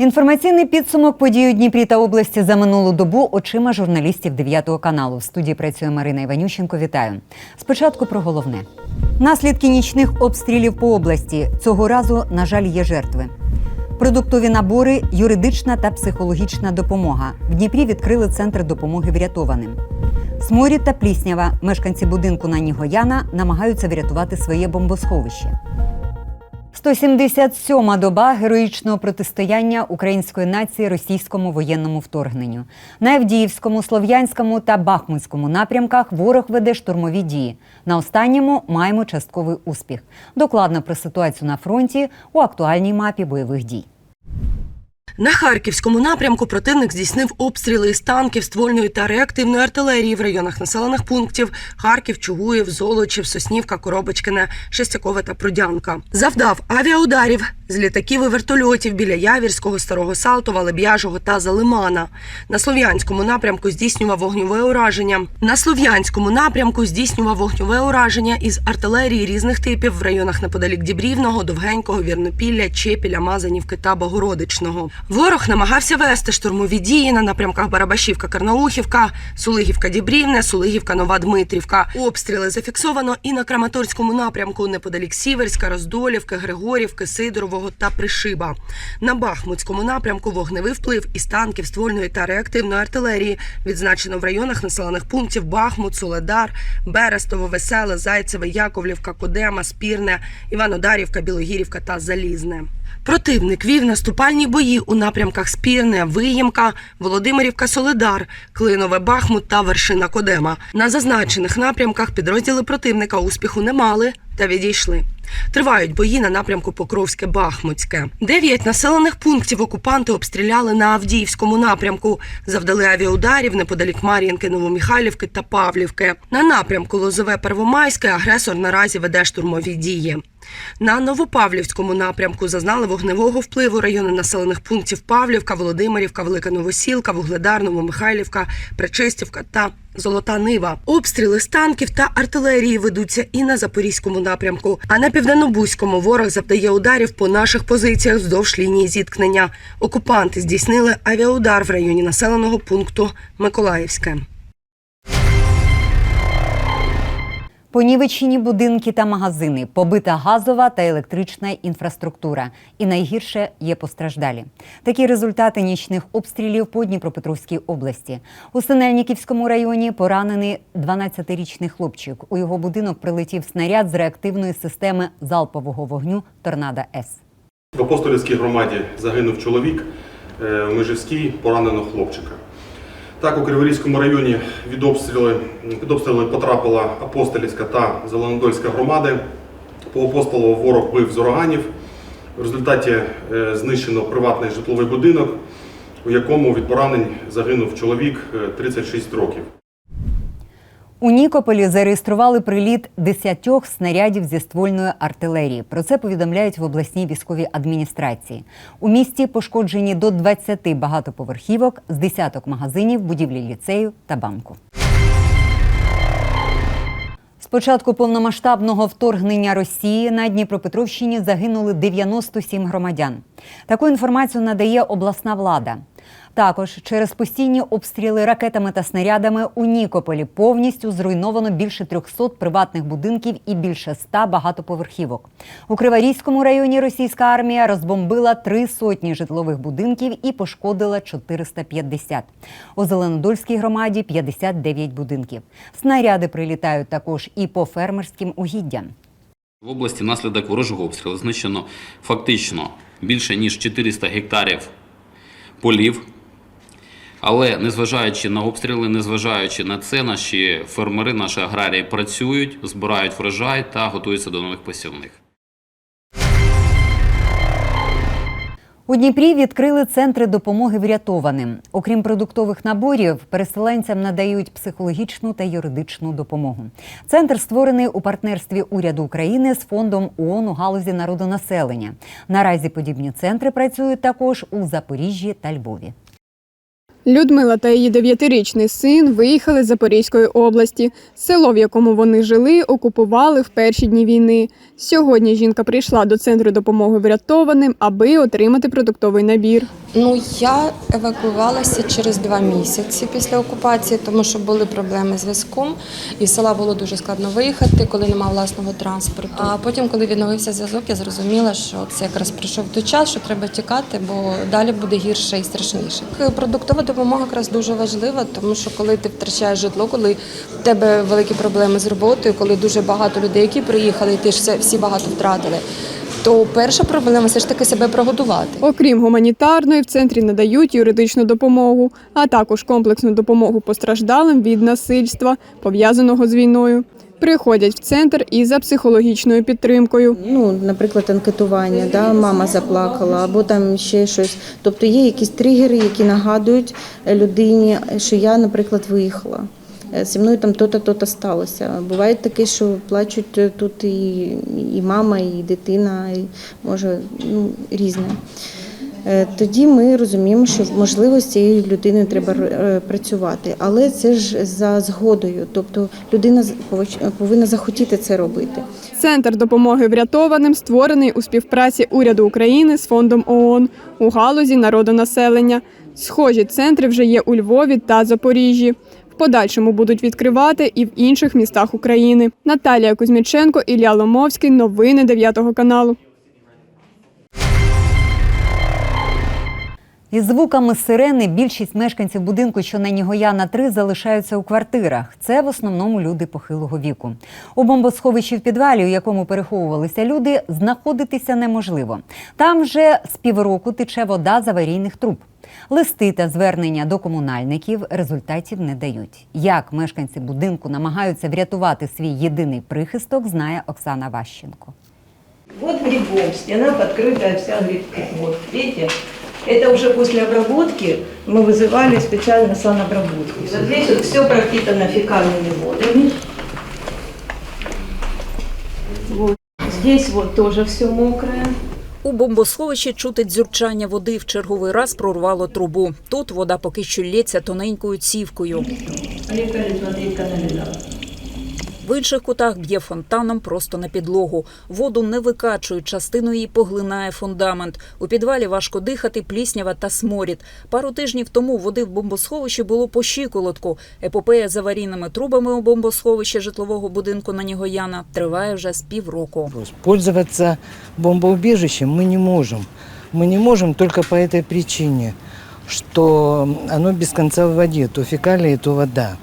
Інформаційний підсумок подій у Дніпрі та області за минулу добу очима журналістів 9 каналу. В студії працює Марина Іванющенко. Вітаю. Спочатку про головне. Наслідки нічних обстрілів по області. Цього разу, на жаль, є жертви. Продуктові набори, юридична та психологічна допомога. В Дніпрі відкрили центр допомоги врятованим. Сморід та пліснява. Мешканці будинку на Нігояна намагаються врятувати своє бомбосховище. 177-ма доба героїчного протистояння української нації російському воєнному вторгненню. На Авдіївському, Слов'янському та Бахмутському напрямках ворог веде штурмові дії. На останньому маємо частковий успіх. Докладно про ситуацію на фронті у актуальній мапі бойових дій. На харківському напрямку противник здійснив обстріли із танків, ствольної та реактивної артилерії в районах населених пунктів Харків, Чугуїв, Золочів, Соснівка, Коробочкине, Шестякове та Прудянка. Завдав авіаударів з літаків і вертольотів біля Явірського, Старого Салтова, Леб'яжого та Залимана. На Слов'янському напрямку здійснював вогньове ураження. На Слов'янському напрямку здійснював вогньове ураження із артилерії різних типів в районах неподалік Дібрівного, Довгенького, Вірнопілля, Чепіля, Мазанівки та Богородичного. Ворог намагався вести штурмові дії на напрямках Барабашівка, Карнаухівка, Сулигівка, Дібрівне, Сулигівка, Нова Дмитрівка. Обстріли зафіксовано і на Краматорському напрямку неподалік Сіверська, Роздолівки, Григорівки, Сидорового та Пришиба. На Бахмутському напрямку вогневий вплив із танків ствольної та реактивної артилерії відзначено в районах населених пунктів Бахмут, Соледар, Берестово, Веселе, Зайцеве, Яковлівка, Кодема, Спірне, Іванодарівка, Білогірівка та Залізне. Противник вів наступальні бої у напрямках Спірне, Виємка, Володимирівка, Соледар, Клинове, Бахмут та Вершина Кодема. На зазначених напрямках підрозділи противника успіху не мали та відійшли. Тривають бої на напрямку Покровське-Бахмутське. Дев'ять населених пунктів окупанти обстріляли на Авдіївському напрямку. Завдали авіаударів неподалік Мар'їнки, Новоміхайлівки та Павлівки. На напрямку Лозове Первомайське агресор наразі веде штурмові дії. На Новопавлівському напрямку зазнали вогневого впливу райони населених пунктів Павлівка, Володимирівка, Велика Новосілка, Вугледар, Новомихайлівка, Пречистівка та Золота Нива. Обстріли з танків та артилерії ведуться і на Запорізькому напрямку. А на південнобузькому ворог завдає ударів по наших позиціях вздовж лінії зіткнення. Окупанти здійснили авіаудар в районі населеного пункту Миколаївське. Понівечені будинки та магазини, побита газова та електрична інфраструктура. І найгірше є постраждалі. Такі результати нічних обстрілів по Дніпропетровській області. У Синельниківському районі поранений 12-річний хлопчик. У його будинок прилетів снаряд з реактивної системи залпового вогню Торнадо С. В апостолівській громаді загинув чоловік, е, в Межівській поранено хлопчика. Так, у Криворізькому районі від обстріли, під обстріли потрапила Апостолівська та Зеленодольська громади. По апостолу ворог бив з ураганів. В результаті е, знищено приватний житловий будинок, у якому від поранень загинув чоловік е, 36 років. У Нікополі зареєстрували приліт десятьох снарядів зі ствольної артилерії. Про це повідомляють в обласній військовій адміністрації. У місті пошкоджені до 20 багатоповерхівок з десяток магазинів, будівлі ліцею та банку. З початку повномасштабного вторгнення Росії на Дніпропетровщині загинули 97 громадян. Таку інформацію надає обласна влада. Також через постійні обстріли ракетами та снарядами у Нікополі повністю зруйновано більше 300 приватних будинків і більше 100 багатоповерхівок. У Криворізькому районі російська армія розбомбила три сотні житлових будинків і пошкодила 450. У Зеленодольській громаді 59 будинків. Снаряди прилітають також і по фермерським угіддям. В області внаслідок ворожого обстрілу знищено фактично більше ніж 400 гектарів полів. Але незважаючи на обстріли, незважаючи на це, наші фермери, наші аграрії працюють, збирають врожай та готуються до нових посівних. У Дніпрі відкрили центри допомоги врятованим. Окрім продуктових наборів, переселенцям надають психологічну та юридичну допомогу. Центр створений у партнерстві уряду України з фондом ООН у галузі народонаселення. Наразі подібні центри працюють також у Запоріжжі та Львові. Людмила та її дев'ятирічний син виїхали з Запорізької області. Село, в якому вони жили, окупували в перші дні війни. Сьогодні жінка прийшла до центру допомоги врятованим, аби отримати продуктовий набір. Ну я евакуювалася через два місяці після окупації, тому що були проблеми з зв'язком, і з села було дуже складно виїхати, коли немає власного транспорту. А потім, коли відновився зв'язок, я зрозуміла, що це якраз прийшов той час, що треба тікати, бо далі буде гірше і страшніше. Продуктова допомога якраз дуже важлива, тому що коли ти втрачаєш житло, коли в тебе великі проблеми з роботою, коли дуже багато людей, які приїхали, і ти ж все- всі багато втратили. То перша проблема все ж таки себе прогодувати. Окрім гуманітарної, в центрі надають юридичну допомогу, а також комплексну допомогу постраждалим від насильства, пов'язаного з війною. Приходять в центр і за психологічною підтримкою. Ну, наприклад, анкетування, да, мама заплакала, або там ще щось. Тобто є якісь тригери, які нагадують е, людині, що я, наприклад, виїхала. Е, Зі мною там то-то, то-то сталося. Буває таке, що плачуть е, тут і, і мама, і дитина, і може ну, різне. Е, Тоді ми розуміємо, що можливо з цією людиною треба е, працювати, але це ж за згодою. Тобто людина пович- повинна захотіти це робити. Центр допомоги врятованим створений у співпраці уряду України з фондом ООН у галузі народонаселення. Схожі центри вже є у Львові та Запоріжжі. В подальшому будуть відкривати і в інших містах України. Наталія Кузьміченко, Ілля Ломовський. Новини 9 каналу. Із звуками сирени більшість мешканців будинку, що на Нігояна 3, залишаються у квартирах. Це в основному люди похилого віку. У бомбосховищі в підвалі, у якому переховувалися люди, знаходитися неможливо. Там вже з півроку тече вода з аварійних труб. Листи та звернення до комунальників результатів не дають. Як мешканці будинку намагаються врятувати свій єдиний прихисток, знає Оксана Ващенко. Вот грибом, стена подкрытая вся грибком. Вот, видите? Это уже после обработки мы вызывали специально санобработку. Вот здесь вот все пропитано фекальными водами. Вот. Здесь вот тоже все мокрое. У бомбосховищі чути дзюрчання води в черговий раз прорвало трубу. Тут вода поки що лється тоненькою цівкою. Поехали смотреть канализацию. В інших кутах б'є фонтаном просто на підлогу. Воду не викачують, частину її поглинає фундамент. У підвалі важко дихати, пліснява та сморід. Пару тижнів тому води в бомбосховищі було по щиколотку. Епопея з аварійними трубами у бомбосховищі житлового будинку на Нігояна триває вже з півроку. Пользоваться бомбоубежищем мы не можем. Мы не можем только по этой причине, что оно без конца в воде, то фекалии, то вода.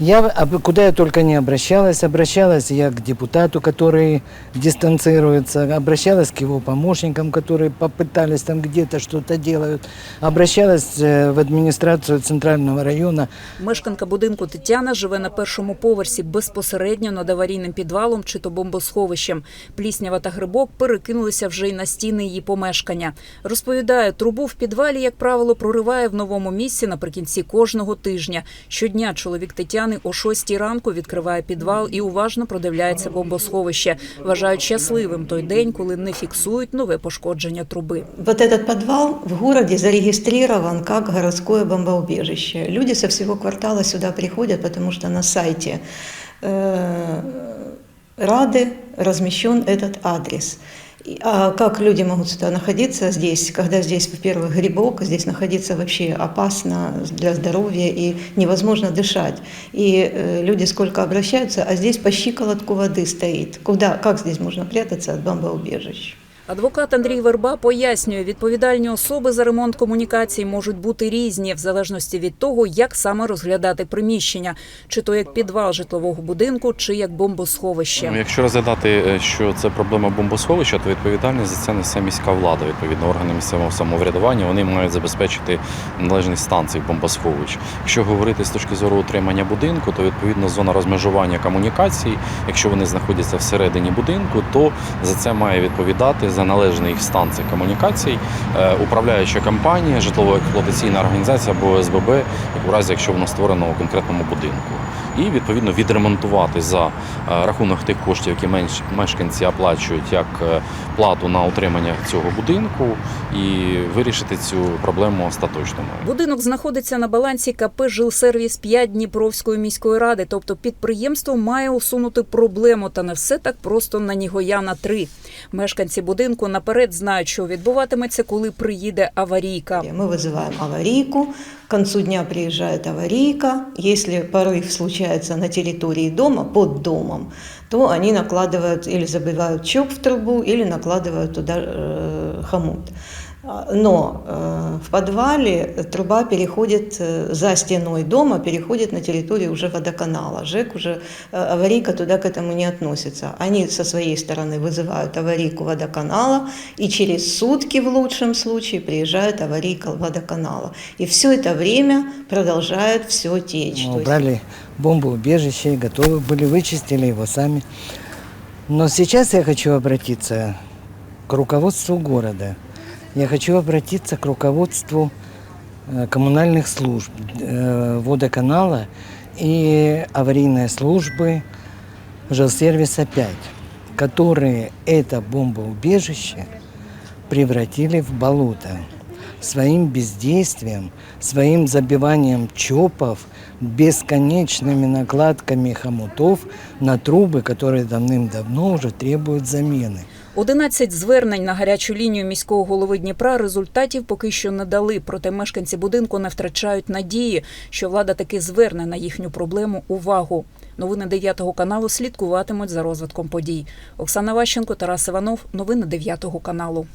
Я, об- куда я только не обращалась, обращалась я к депутату, который дистанцируется, обращалась к его помощникам, которые попытались там где-то что-то делают, обращалась э, в администрацию Центрального района, Мешканка будинку Тетяна живе на першому поверсі безпосередньо над аварійним підвалом чи то бомбосховищем. Пліснява та грибок перекинулися вже й на стіни її помешкання. Розповідає, трубу в підвалі, як правило, прориває в новому місці наприкінці кожного тижня. Щодня чоловік Тетяни о 6 ранку відкриває підвал і уважно продивляється бомбосховище. Вважають щасливим той день, коли не фіксують нове пошкодження труби. Вот этот подвал в городе зарегистрирован как городское бомбоубежище. Люди со всего квартала сюда приходят, потому что на сайте э, Рады размещен этот адрес. И- А как люди могут сюда находиться здесь, когда здесь, во-первых, грибок, здесь находиться вообще опасно для здоровья и невозможно дышать. И э, люди сколько обращаются, а здесь по щиколотку воды стоит. Куда, как здесь можно прятаться от бомбоубежищ? Адвокат Андрій Верба пояснює, відповідальні особи за ремонт комунікацій можуть бути різні в залежності від того, як саме розглядати приміщення, чи то як підвал житлового будинку, чи як бомбосховище. Ну, Якщо розглядати, е, що це проблема бомбосховища, то відповідальність за це несе міська влада. Відповідно, органи місцевого самоврядування вони мають забезпечити належність станцій бомбосховищ. Якщо говорити з точки зору утримання будинку, то відповідно зона розмежування комунікацій, якщо вони знаходяться всередині будинку, то за це має відповідати за належний їх стан цих комунікацій е, управляюча компанія, житлово-експлуатаційна організація або СББ, як у разі, якщо воно створено у конкретному будинку і відповідно відремонтувати за е, рахунок тих коштів, які менш- мешканці оплачують як е, плату на утримання цього будинку, і вирішити цю проблему остаточно. Будинок знаходиться на балансі КП «Жилсервіс 5 Дніпровської міської ради, тобто підприємство має усунути проблему, та не все так просто на Нігояна 3. Мешканці будинку наперед знають, що відбуватиметься, коли приїде аварійка. Мы вызываем аварийку, к концу дня приезжает аварийка. Если порыв случается на территории дома, под домом, то они накладывают или забивают чоп в трубу, или накладывают туда э, хомут. А, Но э, в подвале труба переходит э, за стеной дома, переходит на территорию уже водоканала. ЖЭК уже, э, аварийка туда к этому не относится. Они со своей стороны вызывают аварийку водоканала, и через сутки в лучшем случае приезжает аварийка водоканала. И все это время продолжает все течь. Мы То есть убрали бомбоубежище, готовы были, вычистили его сами. Но сейчас я хочу обратиться к руководству города. Я хочу обратиться к руководству э, коммунальных служб, э, водоканала и аварийной службы жилсервиса 5, которые это бомбоубежище превратили в болото своим бездействием, своим забиванием чопов, бесконечными накладками хомутов на трубы, которые давным-давно уже требуют замены. 11 звернень на гарячу лінію міського голови Дніпра результатів поки що не дали. Проте мешканці будинку не втрачають надії, що влада таки зверне на їхню проблему увагу. Новини 9 каналу слідкуватимуть за розвитком подій. Оксана Ващенко, Тарас Іванов. Новини 9 каналу.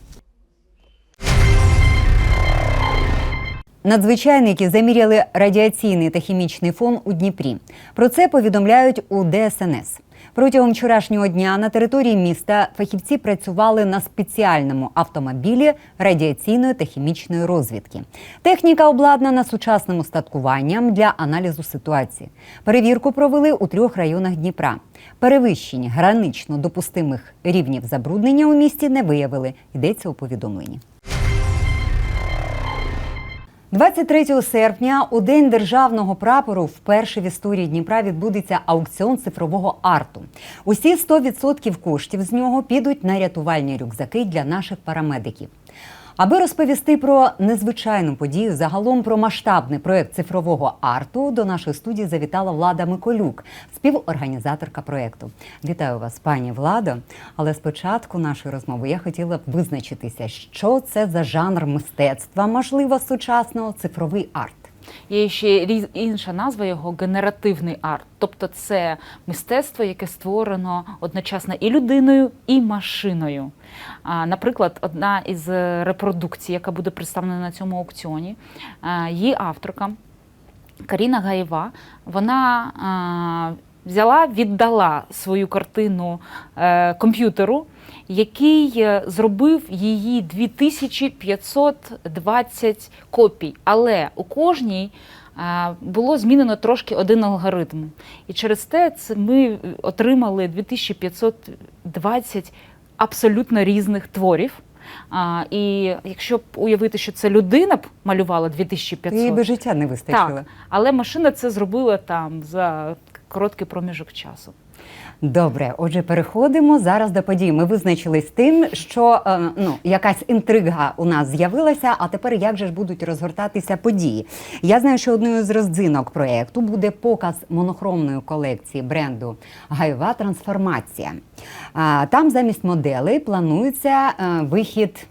Надзвичайники заміряли радіаційний та хімічний фон у Дніпрі. Про це повідомляють у ДСНС. Протягом вчорашнього дня на території міста фахівці працювали на спеціальному автомобілі радіаційної та хімічної розвідки. Техніка обладнана сучасним устаткуванням для аналізу ситуації. Перевірку провели у трьох районах Дніпра. Перевищень гранично допустимих рівнів забруднення у місті не виявили. Йдеться у повідомленні. 23 серпня, у день державного прапору, вперше в історії Дніпра відбудеться аукціон цифрового арту. Усі 100% коштів з нього підуть на рятувальні рюкзаки для наших парамедиків. Аби розповісти про незвичайну подію, загалом про масштабний проект цифрового арту, до нашої студії завітала Влада Миколюк, співорганізаторка проекту. Вітаю вас, пані Владо. Але спочатку нашої розмови я хотіла б визначитися, що це за жанр мистецтва, можливо, сучасного цифровий арт. Є ще інша назва його генеративний арт. Тобто це мистецтво, яке створено одночасно і людиною, і машиною. Наприклад, одна із репродукцій, яка буде представлена на цьому аукціоні, її авторка Каріна Гаєва, вона взяла, віддала свою картину е, комп'ютеру, який е, зробив її 2520 копій. Але у кожній е, було змінено трошки один алгоритм. І через те ми отримали 2520 абсолютно різних творів. А, і якщо б уявити, що це людина б малювала 2500, Їй би життя не вистачило. так, але машина це зробила там за короткий проміжок часу. Добре, отже, переходимо зараз до подій. Ми визначились з тим, що е, ну якась інтрига у нас з'явилася. А тепер як же ж будуть розгортатися події? Я знаю, що одною з роздзинок проєкту буде показ монохромної колекції бренду Гайова трансформація. А, Там замість моделей планується е, вихід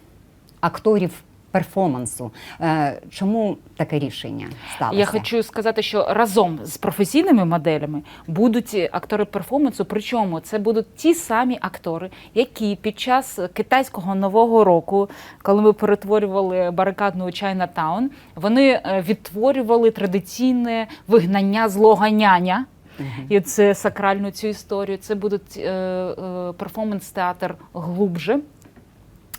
акторів перформансу. Е, Чому таке рішення сталося? Я хочу сказати, що разом з професійними моделями будуть актори перформансу. Причому це будуть ті самі актори, які під час китайського нового року, коли ми перетворювали барикадну Чайнатаун, вони е, відтворювали традиційне вигнання злого няня. І це сакральну цю історію. Це будуть е, е, перформанс-театр глубже.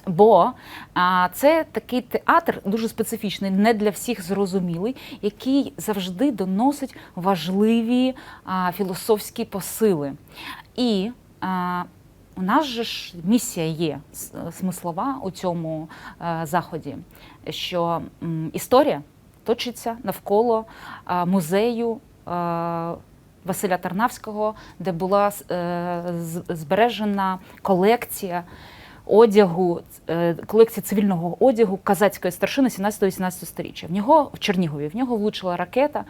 Бо а, це такий театр дуже специфічний, не для всіх зрозумілий, який завжди доносить важливі а, філософські посили. І а, у нас же ж місія є смислова у цьому е, заході, що м, історія точиться навколо а, музею. а, Василя Тарнавського, де була е, збережена колекція одягу, е, колекція цивільного одягу казацької старшини 17-18 сторіччя. В нього в Чернігові в нього влучила ракета.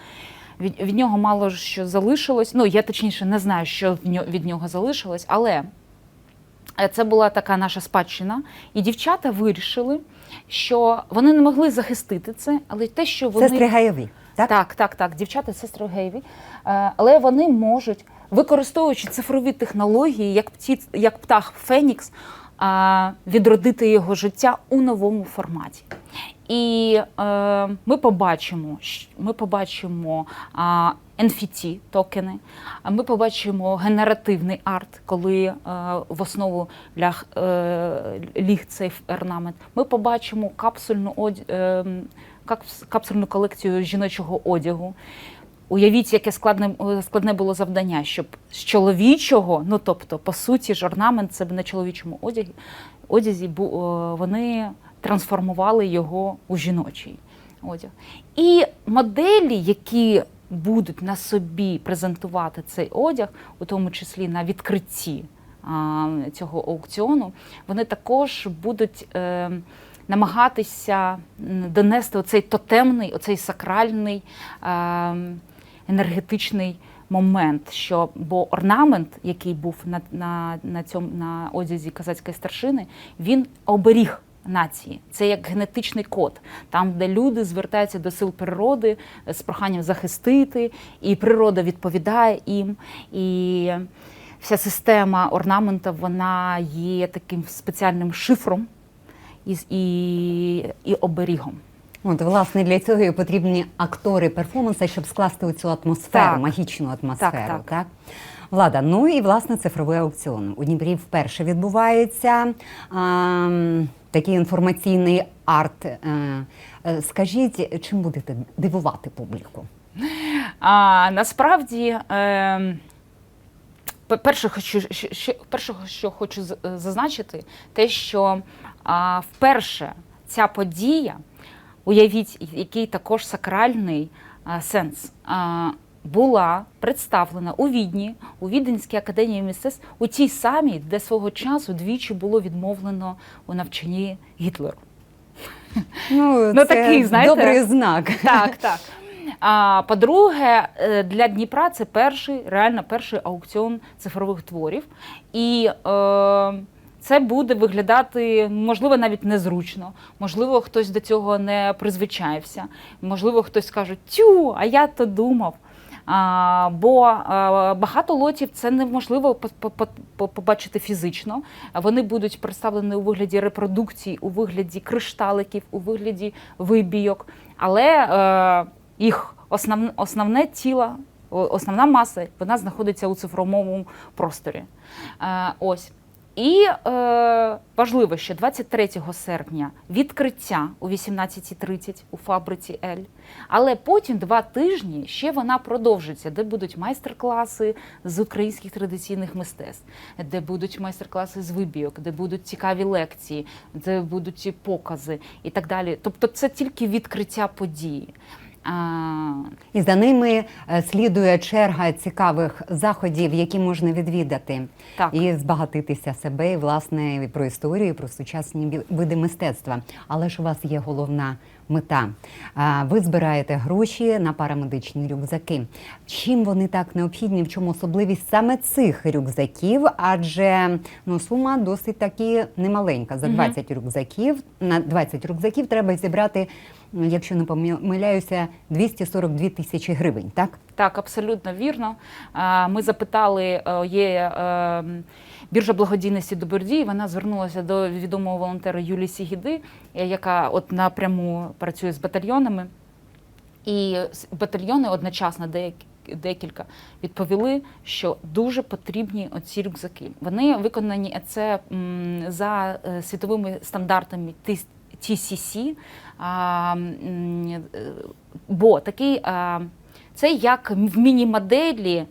Від, від нього мало що залишилось. Ну я точніше не знаю, що від нього залишилось, але Е, Це була така наша спадщина, і дівчата вирішили, що вони не могли захистити це, але те, що вони Сестри Гаєві. Так? так, так, так, дівчата, сестри гейві, Е, але вони можуть, використовуючи цифрові технології, як пті, як птах Фенікс, відродити його життя у новому форматі. І е, ми побачимо, ми побачимо а, NFT токени, ми побачимо генеративний арт, коли е, в основу ляг, е, ліг цей орнамент. Ми побачимо капсульну, е, капс- капсульну колекцію жіночого одягу. Уявіть, яке складне, складне було завдання, щоб з чоловічого, ну тобто, по суті, ж орнамент це на чоловічому одязі, одязі вони трансформували його у жіночий одяг. І моделі, які будуть на собі презентувати цей одяг, у тому числі на відкритті цього аукціону, вони також будуть. Е, намагатися донести оцей тотемний, оцей сакральний е, енергетичний момент. Що, бо орнамент, який був на, на, на, цьому, на одязі казацької старшини, він оберіг. Нації це як генетичний код, там, де люди звертаються до сил природи з проханням захистити, і природа відповідає їм. І вся система орнаменту вона є таким спеціальним шифром і, і, і оберігом. От, власне, для цього і потрібні актори перформансу, щоб скласти цю атмосферу, Так. магічну атмосферу. Так, так. Влада, ну і власне цифровий аукціон. У Дніпрі вперше відбувається ем, такий інформаційний арт. Е, е, скажіть, чим будете дивувати публіку? А насправді, е, перше, хочу, що, що, перше, що хочу зазначити, те, що а, вперше ця подія, уявіть, який також сакральний а, сенс. А, була представлена у Відні, у Віденській академії мистецтв, у тій самій, де свого часу двічі було відмовлено у навчанні Гітлеру. Ну, Ну, це такий, знаєте, добрий знак. Так, так. А по-друге, е, для Дніпра це перший, реально перший аукціон цифрових творів. І е, це буде виглядати, можливо, навіть незручно. Можливо, хтось до цього не призвичаєвся. Можливо, хтось скаже, тю, а я то думав. А, бо а, багато лотів це неможливо по- по- по- по- побачити фізично. Вони будуть представлені у вигляді репродукцій, у вигляді кришталиків, у вигляді вибійок. Але е, їх основне, основне тіло, основна маса, вона знаходиться у цифровому просторі. Е, ось. І е, важливо, що 23 серпня відкриття о 18.30 у фабриці Ель. Але потім два тижні ще вона продовжиться, де будуть майстер-класи з українських традиційних мистецтв, де будуть майстер-класи з вибійок, де будуть цікаві лекції, де будуть покази і так далі. Тобто це тільки відкриття події. І за ними е, слідує черга цікавих заходів, які можна відвідати Так. і збагатитися себе, і власне і про історію, і про сучасні види мистецтва. Але ж у вас є головна мета. Ви збираєте гроші на парамедичні рюкзаки. Чим вони так необхідні? В чому особливість саме цих рюкзаків? Адже ну сума досить таки немаленька. За Мгм. 20 рюкзаків на 20 рюкзаків треба зібрати, якщо не помиляюся, 242 тисячі гривень. Так Так, абсолютно вірно. Ми запитали, е, є е, біржа благодійності Добродії. Вона звернулася до відомого волонтера Юлії Сігіди, е, яка от напряму працює з батальйонами. І батальйони одночасно деякі. Декілька відповіли, що дуже потрібні оці рюкзаки. Вони виконані це за е, світовими стандартами TCC, е, бо такий це як в міні-моделі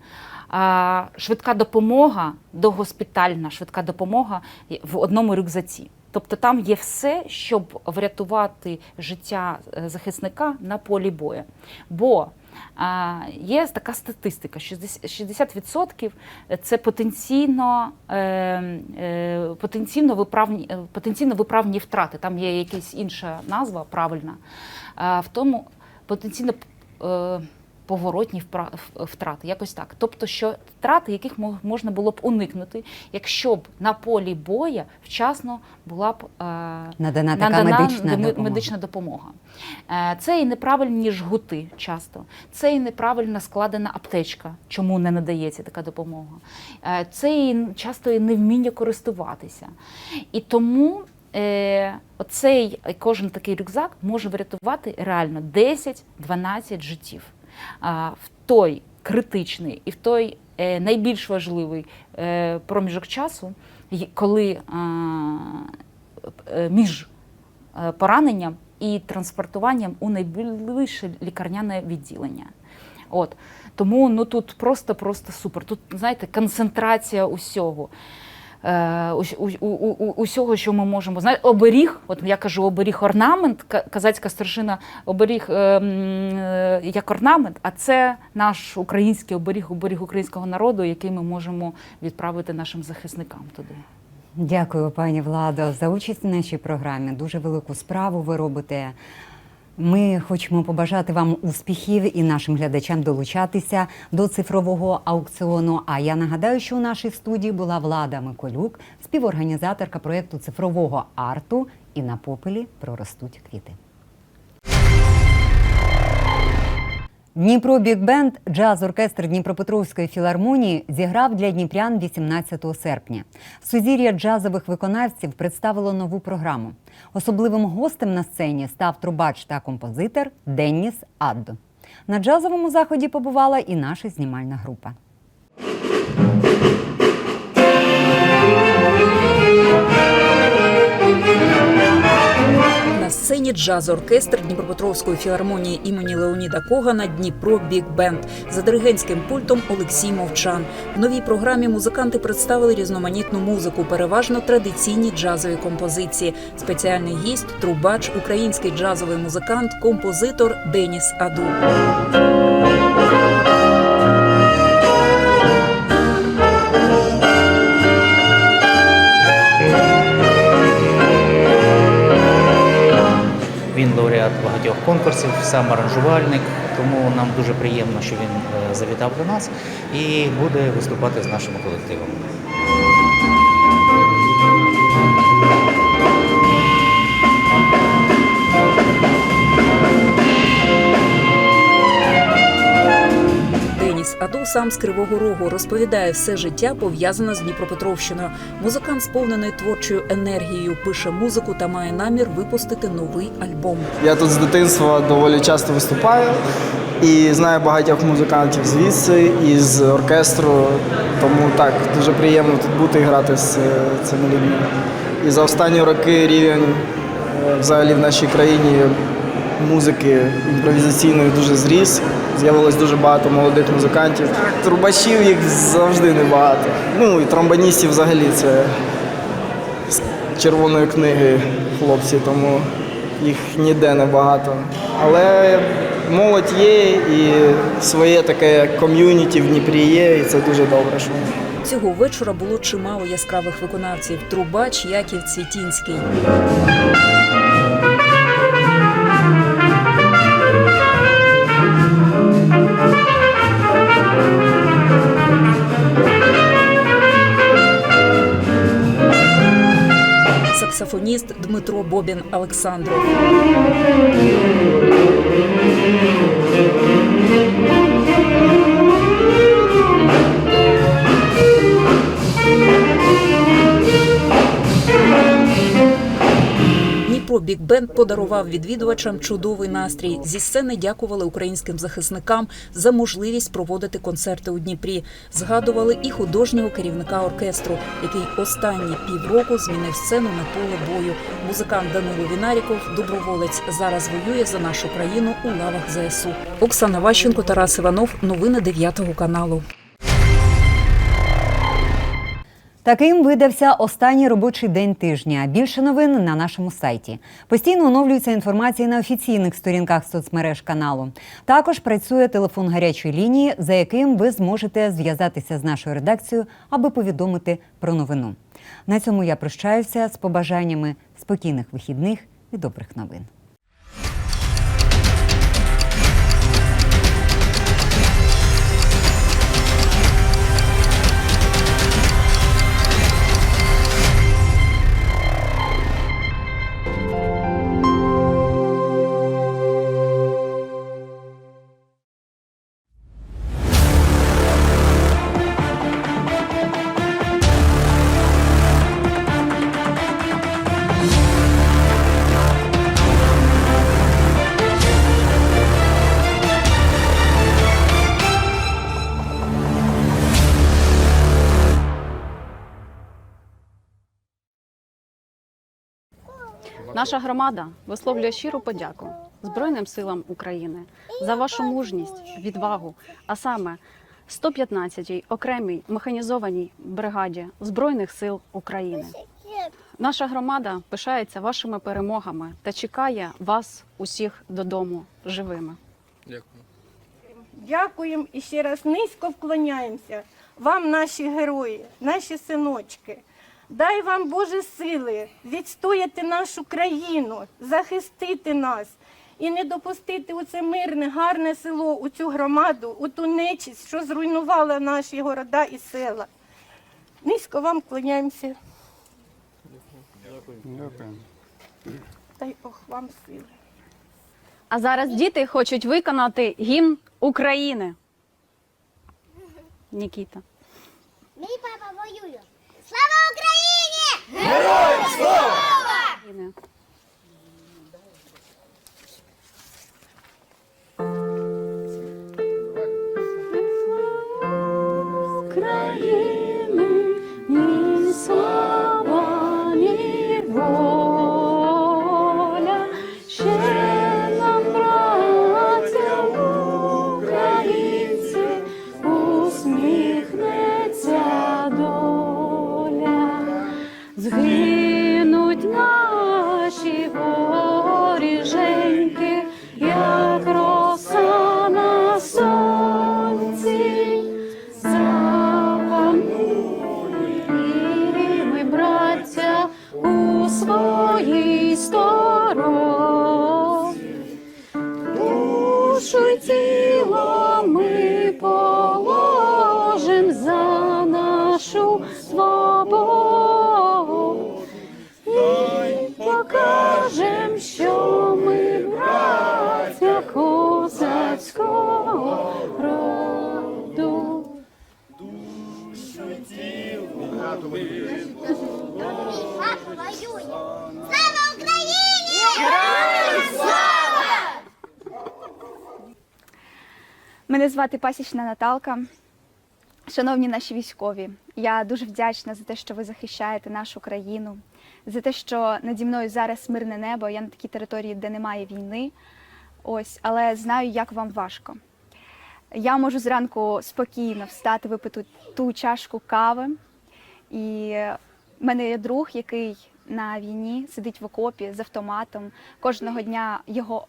швидка допомога, догоспітальна швидка допомога в одному рюкзаці. Тобто там є все, щоб врятувати життя е, захисника на полі бою. Бо є така статистика: 60% 60% це потенційно, е, е, потенційно, виправні, е, потенційно виправні втрати. Там є якась інша назва правильна. В тому потенційно поворотні втрати, якось так. Тобто, що втрати, яких можна було б уникнути, якщо б на полі боя вчасно була б е, Надана така медична допомога. медична допомога. Е, Це і неправильні жгути часто, це і неправильно складена аптечка, чому не надається така допомога. Е, Це і часто і невміння користуватися. І тому е, оцей е, кожен такий рюкзак може врятувати реально 10-12 життів. В той критичний і в той е, найбільш важливий е, проміжок часу, коли е, між пораненням і транспортуванням у найближче лікарняне відділення. От. Тому ну, тут просто-просто супер. Тут, знаєте, концентрація усього. Е, усього, що ми можемо. Знаєте, оберіг, от я кажу, оберіг орнамент, ка- казацька старшина, оберіг е, е, як орнамент, а це наш український оберіг, оберіг українського народу, який ми можемо відправити нашим захисникам туди. Дякую, пані Владо, за участь в нашій програмі. Дуже велику справу ви робите. Ми хочемо побажати вам успіхів і нашим глядачам долучатися до цифрового аукціону. А я нагадаю, що у нашій студії була Влада Миколюк, співорганізаторка проєкту цифрового арту. І на попелі проростуть квіти. Дніпро Бігбенд, джаз-оркестр Дніпропетровської філармонії зіграв для дніпрян 18 серпня. Сузір'я джазових виконавців представило нову програму. Особливим гостем на сцені став трубач та композитор Денніс Аддо. На джазовому заході побувала і наша знімальна група. Сцені джаз-оркестр Дніпропетровської філармонії імені Леоніда Когана Дніпро Біг Бенд за диригентським пультом Олексій Мовчан. В новій програмі музиканти представили різноманітну музику, переважно традиційні джазові композиції. Спеціальний гість, трубач, український джазовий музикант, композитор Деніс Аду. Багатьох конкурсів, сам аранжувальник, тому нам дуже приємно, що він е, завітав до нас і буде виступати з нашим колективом. Аду сам з Кривого Рогу розповідає, все життя пов'язане з Дніпропетровщиною. Музикант сповнений творчою енергією, пише музику та має намір випустити новий альбом. Я тут з дитинства доволі часто виступаю і знаю багатьох музикантів звідси і з оркестру. Тому так дуже приємно тут бути і грати з е, цими людьми. І за останні роки рівень е, взагалі в нашій країні музики імпровізаційної дуже зріс. З'явилось дуже багато молодих музикантів. Трубачів їх завжди небагато. Ну і тромбоністів взагалі це з червоної книги хлопці, тому їх ніде не багато. Але молодь є і своє таке ком'юніті в Дніпрі є, і це дуже добре. Що Цього вечора було чимало яскравих виконавців. Трубач Яків Цвітінський. Саксофоніст Дмитро Бобін Олександров. Бенд подарував відвідувачам чудовий настрій. Зі сцени дякували українським захисникам за можливість проводити концерти у Дніпрі. Згадували і художнього керівника оркестру, який останні півроку змінив сцену на поле бою. Музикант Данило Вінаріков, доброволець, зараз воює за нашу країну у лавах ЗСУ. Оксана Ващенко, Тарас Іванов. Новини 9 каналу. Таким видався останній робочий день тижня. Більше новин на нашому сайті. Постійно оновлюється інформація на офіційних сторінках соцмереж каналу. Також працює телефон гарячої лінії, за яким ви зможете зв'язатися з нашою редакцією, аби повідомити про новину. На цьому я прощаюся з побажаннями спокійних вихідних і добрих новин. Наша громада висловлює щиру подяку Збройним силам України за вашу мужність, відвагу, а саме 115-й окремій механізованій бригаді Збройних сил України. Наша громада пишається вашими перемогами та чекає вас усіх додому живими. Дякуємо і ще раз низько вклоняємося вам, наші герої, наші синочки. Дай вам Боже сили відстояти нашу країну, захистити нас і не допустити у це мирне, гарне село, у цю громаду, у ту нечість, що зруйнувала наші города і села. Низько вам вклоняємося. Дай Бог вам сили. А зараз діти хочуть виконати гімн України. Нікіта. Мій папа воює. Слава Україні! Героям слава! України, Мене звати Пасічна Наталка. Шановні наші військові, я дуже вдячна за те, що ви захищаєте нашу країну, за те, що наді мною зараз мирне небо. Я на такій території, де немає війни. Ось, але знаю, як вам важко. Я можу зранку спокійно встати, випити ту чашку кави. І в мене є друг, який на війні сидить в окопі з автоматом. Кожного дня його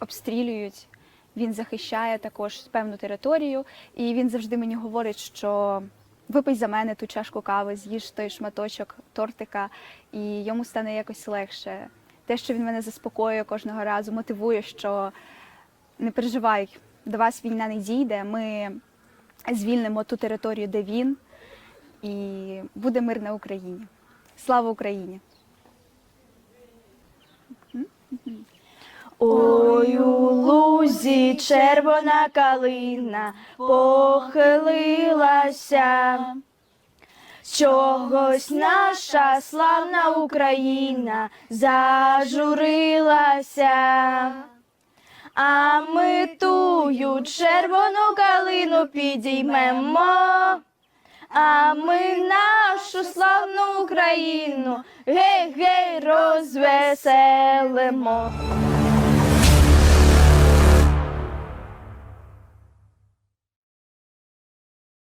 обстрілюють. Він захищає також певну територію, і він завжди мені говорить, що випий за мене ту чашку кави, з'їж той шматочок тортика, і йому стане якось легше. Те, що він мене заспокоює кожного разу, мотивує, що не переживай, до вас війна не дійде. Ми звільнимо ту територію, де він, і буде мир на Україні. Слава Україні! Ой, у лузі червона калина похилилася. Чогось наша славна Україна зажурилася. А ми тую червону калину підіймемо. А ми нашу славну Україну гей-гей розвеселимо.